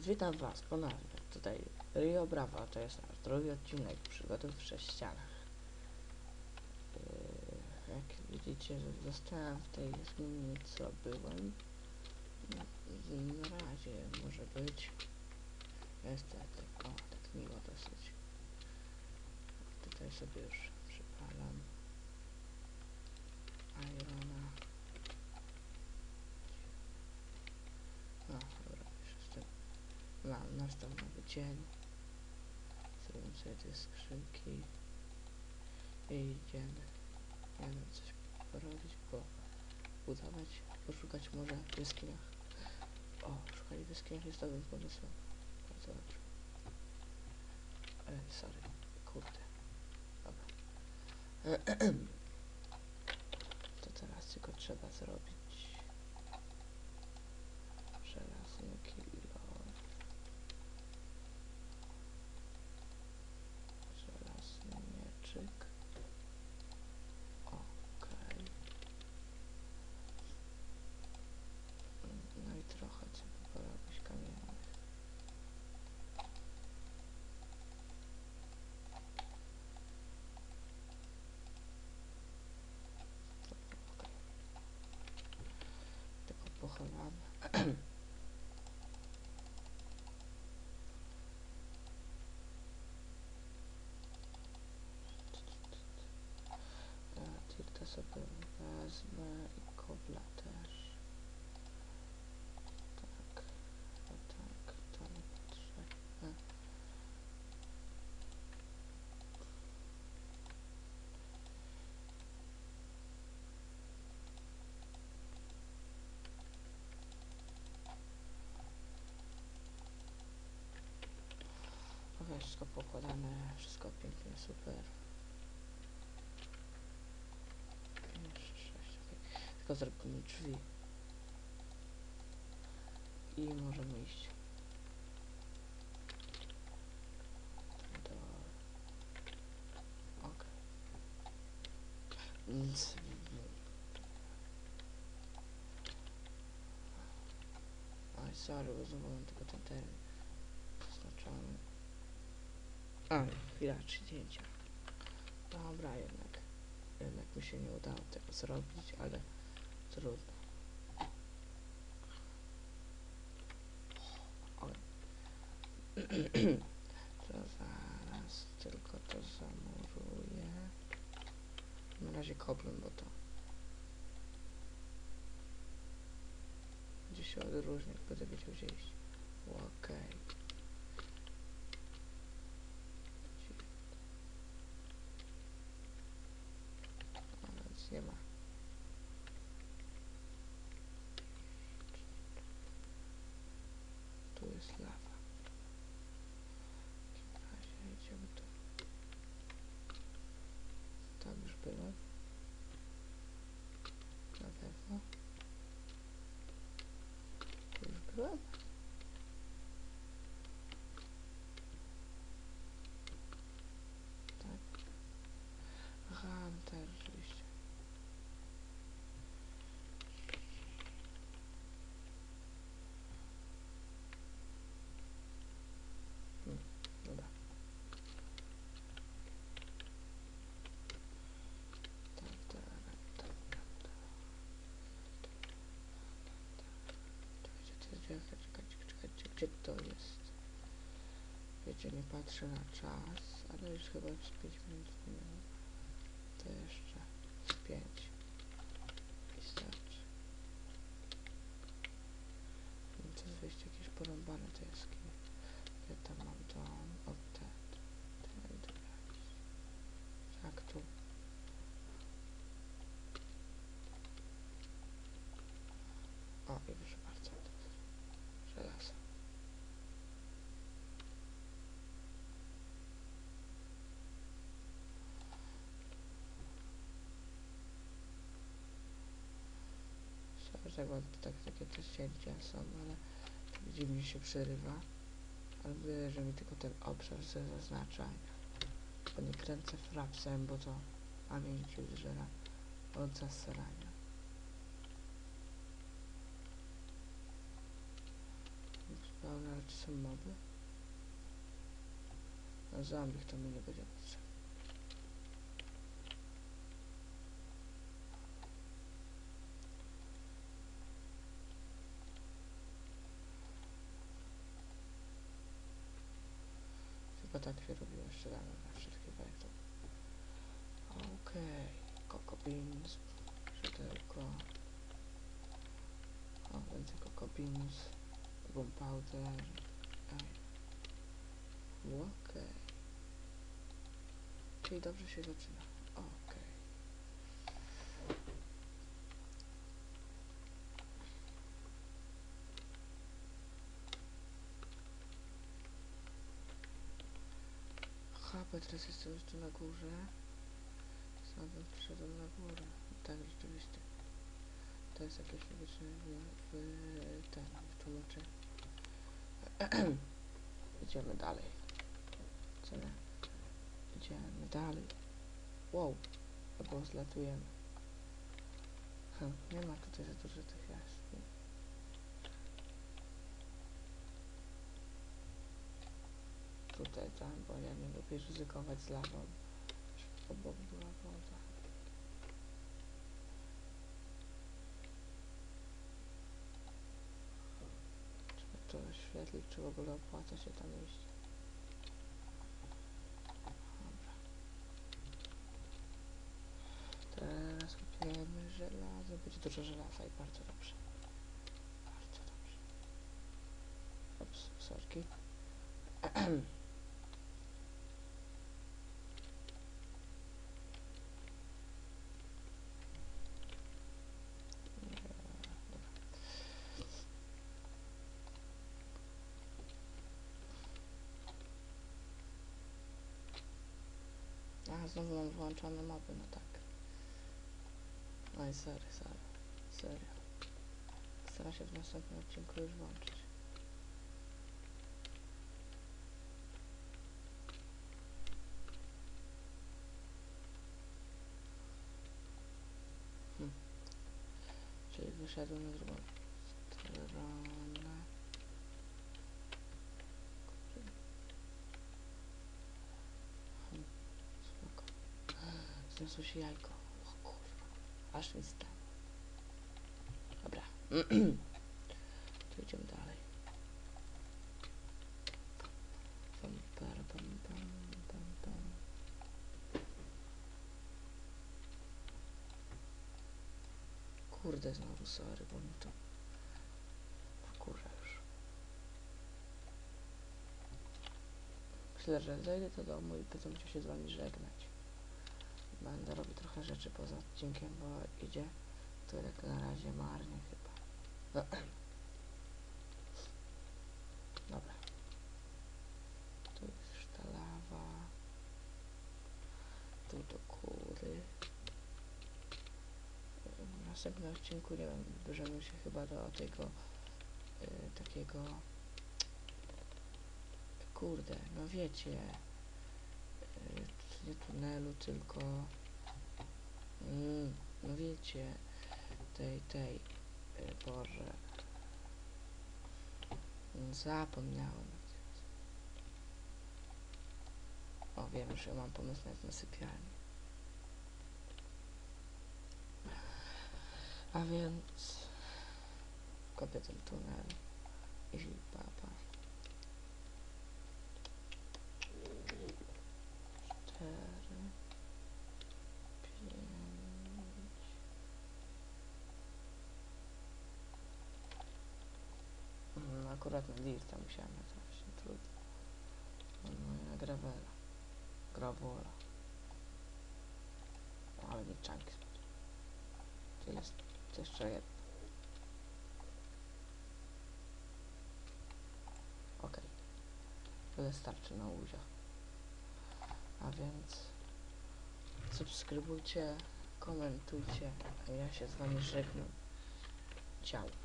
Witam Was ponownie. Tutaj Rio Bravo, to jest nasz drugi odcinek przygody w sześcianach. Yy, jak widzicie, zostałem w tej jaskini, co byłem. Na razie może być. Niestety, o, tak miło dosyć. Tutaj sobie już przypalam. Irona. No, dobra, już jestem. Mam, nastał nowy dzień. Zrobimy sobie te skrzynki. I idziemy. Nie wiem, coś porobić, bo budować, poszukać może w jaskiniach. O, szukanie w jaskiniach jest dobrym pomysłem. Bardzo dobrze. E, sorry, kurde. Dobra. To teraz tylko trzeba zrobić bakalım abi. evet, yurtta sapı lazım. Wszystko pokładane, wszystko pięknie, super. Jeszcze sześć, okej. Tylko drzwi. I możemy iść. Do... Okej. Nic. Oj, sorry, bo znowu tylko ten teren A, chwila, trzy zdjęcia. Dobra, jednak. Jednak mi się nie udało tego zrobić, ale trudno. Oj. to zaraz tylko to zamuruję. Na razie kopię, bo to będzie się odróżniać, będę wiedział gdzie iść. Okej. A więc nie ma. Tu jest lawa. W takim razie idziemy tu. Tam już byłem. Na pewno. Tu już byłem. Tak. Aha, no tak, rzeczywiście. Hmm, dobra. Tak, tak, tak, tak, tak. Czekajcie, to jest, czekajcie, czekajcie, czekajcie, gdzie to jest? Nie patrzę na czas, ale już chyba z 5 minut minęło. To jeszcze z 5. I starczy. No to jest wyjście jakieś porąbane te jaskinie. Ja tam mam dom, o ten, ten, tu jakiś. Tak, tu. O, i proszę bardzo, to jest żelazo. Mam tak, takie te cięcia są, ale widzimy, że się przerywa. Ale mówię, że mi tylko ten obszar se zaznacza. Bo nie kręcę frapsem, bo to pamięć już zżera od zasrania. Ale czy są moby? No zombie to mi nie będzie potrzebny. Chyba tak się robiło jeszcze rano na wszystkie bajki. Okej, Coco Beans, szydełko. O, więcej Coco Beans, Gunpowder. Okej. Czyli dobrze się zaczyna. Okej. Chyba teraz jestem już tu na górze. Sobie przyszedłem na górę. Tak, rzeczywiście. To jest jakieś logiczne w, w ten, w tłumaczeniu. Idziemy dalej. Co? Idziemy dalej. Wow. Albo zlatujemy. Hm, nie ma tutaj za dużo tych jaskół. Tutaj tam, bo ja nie lubię ryzykować z lawą. Obok była woda. Trzeba to oświetlić, czy w ogóle opłaca się tam iść. Dobra. Teraz kupiemy żelazo. Będzie dużo żelaza i bardzo dobrze. Bardzo dobrze. Ups, sorki. A, znowu mam włączone mapy, no tak. Oj, sorry, sorry. Serio. Staram się w następnym odcinku już włączyć. Hm. Czyli wyszedłem na drugą stronę. Hm, Spoko. Zniosło się jajko. O kurwa. Aż mi stało. Dobra. to idziemy dalej. Pam, para, pam, pam, pam, pam. Kurde, znowu sorry, bo mi to wkurza już. Myślę, że zejdę do domu i będę musiał się z wami żegnać. Będę robił trochę rzeczy poza odcinkiem, bo idzie to jak na razie marnie chyba. Dobra. Tu jest ta. Tu do góry. W następnym odcinku, nie wiem, bierzemy się chyba do tego y, takiego kurde, no wiecie nie tunelu, tylko mm, no wiecie tej, tej Boże Mm, zapomniałem. O wiem, że mam pomysł na sypialnię. A więc kopię ten tunel i papa akurat na dirta musiałem natrafić, no trudno no na gravela gravola ale mi czanki spadły to jest jeszcze jedno okej. Tyle starczy na łuzia. A więc subskrybujcie komentujcie a ja się z wami żegnam. Ciao